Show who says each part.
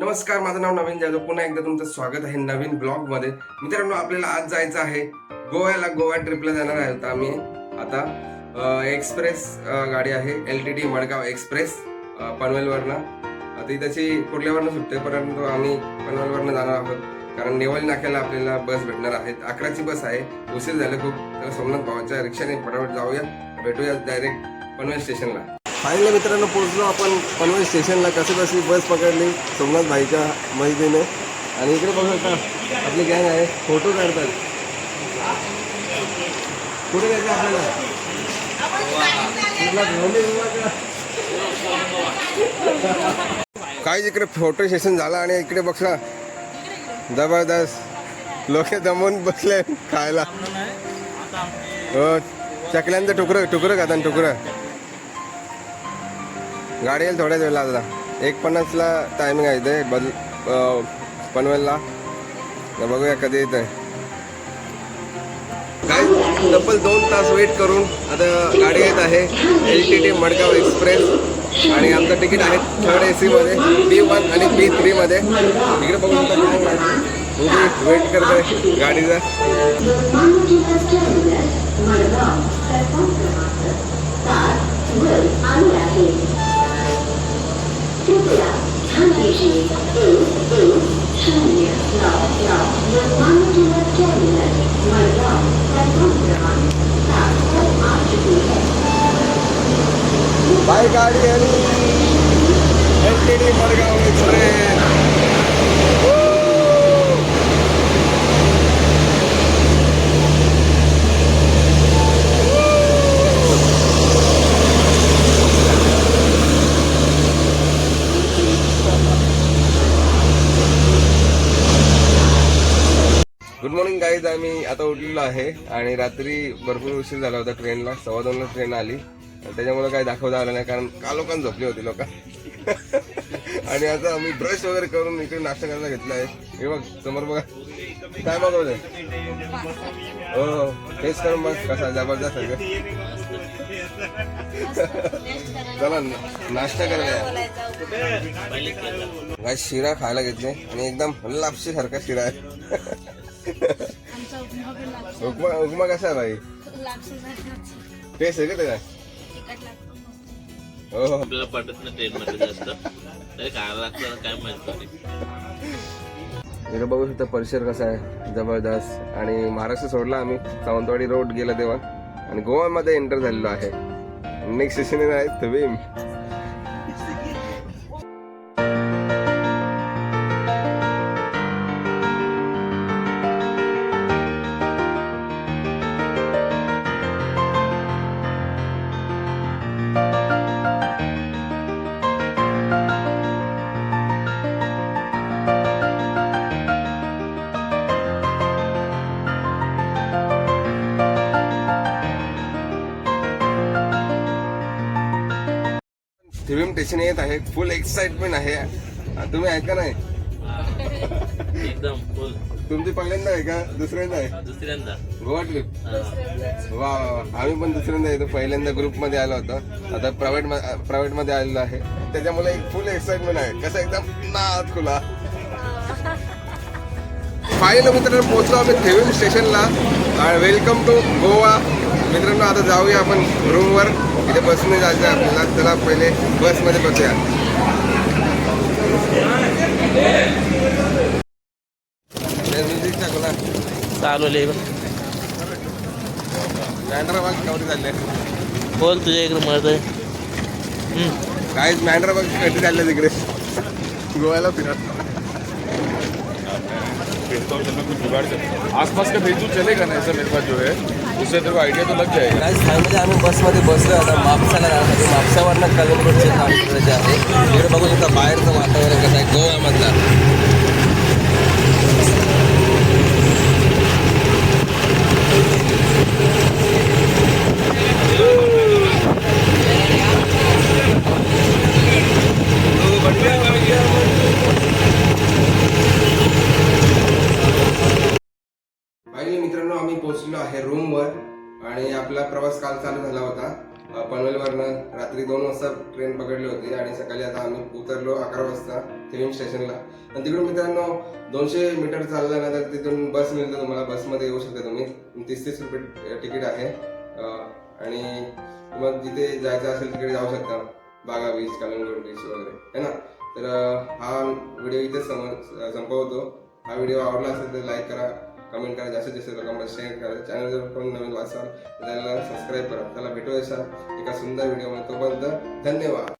Speaker 1: नमस्कार माझं नाव नवीन जाधव. पुन्हा एकदा तुमचं स्वागत आहे नवीन ब्लॉगमध्ये मित्रांनो आपल्याला आज जायचं आहे गोव्याला. गोवा ट्रिपला जाणार आहे आम्ही. आता एक्सप्रेस गाडी आहे. L T T Madgaon express पनवेलवरनं. आता ती त्याची कुर्ल्यावरनं सुटते परंतु आम्ही पनवेलवरनं जाणार आहोत. कारण नेवल नाक्याला आपल्याला बस भेटणार आहेत अकराची बस आहे. उशीर झालं खूप. तर सोमनाथ भावाच्या रिक्षाने फटाफट जाऊया. भेटूया डायरेक्ट पनवेल स्टेशनला. फायनली मित्रांनो पोहोचलो आपण पनवेल स्टेशनला. कशी कशी बस पकडली. सोमनाथ भाईच्या मदतीने आणि इकडे बघू शकता आपली गँग आहे. फोटो काढतात. कुठे जायचं आपल्याला? काय इकडे फोटो सेशन झाला आणि इकडे बघा. जबरदस्त. लोक जमवून बसले खायला. हो चकल्यांचं टुकरं टुकरं खाता टुकरं गाडी येईल थोड्याच वेळेला लागला. एक पन्नासला टायमिंग आहे इथे बदल पनवेलला. तर बघूया कधी येत आहे काय तब्बल दोन तास वेट करून आता गाडी येत आहे. L T T Madgaon express आणि आमचं तिकीट आहे थर्ड ए सीमध्ये बी वन आणि बी थ्रीमध्ये तिकडे बघू वेट करते गाडीचा. बाय गाडी आणि L T D Madgaon express. Good morning guys आम्ही आता उठलेलो आहे आणि रात्री भरपूर उशीर झाला होता ट्रेनला सव्वा दोनला ट्रेन आली. त्याच्यामुळे काही दाखवता आलं नाही कारण का लोकांना झोपली होती लोक? आणि आता आम्ही ब्रश वगैरे करून इकडे नाश्ता करायला घेतला आहे. हे बघ समोर बघा. काय मागवलंय? हो हो. टेस्ट करून बघ कसा जबरदस्त आहे चला नाश्ता करायला काय शिरा खायला घेतले? आणि एकदम लापशी सारखा शिरा आहे. उपमा उपमा कसा भाई? टेस्ट आहे का ते काय हो हो.
Speaker 2: आपल्याला पटत नाही मध्ये जास्त. तरी खायला लागतं काय माहीत नाही.
Speaker 1: बघू शकता परिसर कसा आहे. जबरदस्त. आणि महाराष्ट्र सोडला आम्ही. सावंतवाडी रोड गेला तेव्हा. आणि गोवामध्ये एंटर झालेलो आहे. नेक्स्ट स्टेशन आहे थवीम थवीम स्टेशन येत आहे. फुल एक्साइटमेंट आहे. तुम्ही आहे का नाही.
Speaker 2: एकदम फुल
Speaker 1: तुमची पहिल्यांदा आहे का? दुसऱ्यांदा आहे?
Speaker 2: दुसऱ्यांदा.
Speaker 1: गोवा ट्रिप
Speaker 2: हा.
Speaker 1: वा. आम्ही पण दुसऱ्यांदा येतो पहिल्यांदा ग्रुपमध्ये आलो होतो. आता प्रायव्हेट प्रायव्हेटमध्ये आलेलो आहे. त्याच्यामुळे एक फुल एक्साइटमेंट आहे. कसं एकदम नाद खुला. फायनल मित्रांनो पोहोचलो आम्ही थेविम स्टेशनला वेलकम टू गोवा. मित्रांनो आता जाऊया आपण रूमवर इथे बसने जायचं आहे. आपल्याला चला पहिले बसमध्ये बसूया.
Speaker 2: चालवले
Speaker 1: मॅन्ड्राबाग कवरी झाले
Speaker 2: बोल तुझ्या इकडे मळत आहे.
Speaker 1: काहीच मॅन्ड्राबाग कधी झाले तिकडे? गोव्याला फिरा.
Speaker 3: भेजता हूँ चलो कुछ जुगाड़ आसपास का भेजू चलेगा ना ऐसा मेरे पास जो है उससे तेरे को आइडिया तो लग जाएगा.
Speaker 1: काय म्हणजे आम्ही बसमध्ये बसलो आता मापसाला जाण्यासाठी मापसावरनं कलमपूरचे काम करायचे आहे. तिकडे बघू आणि मित्रांनो आम्ही पोहोचलो आहे रूमवर आणि आपला प्रवास काल चालू झाला होता. पनवेलवरनं रात्री दोन वाजता ट्रेन पकडली होती आणि सकाळी आता आम्ही उतरलो अकरा वाजता थिविम स्टेशनला आणि तिकडून मित्रांनो दोनशे मीटर चालल्यानंतर तिथून बस मिळतं तुम्हाला. बसमध्ये येऊ शकता तुम्ही. तीस तीस रुपये तिकीट आहे. आणि मग जिथे जायचं असेल तिकडे जाऊ शकता. बागा बीच कलंगूट बीच वगैरे. है ना? तर हा व्हिडिओ इथेच सम संपवतो. हा व्हिडिओ आवडला असेल तर लाईक करा. कमेंट करा जास्तीत जास्त लोकांमध्ये शेअर करा. चॅनल जर कोण नवीन वाचाल त्याला सबस्क्राईब करा. त्याला भेटू एका सुंदर व्हिडिओमध्ये तोपर्यंत धन्यवाद.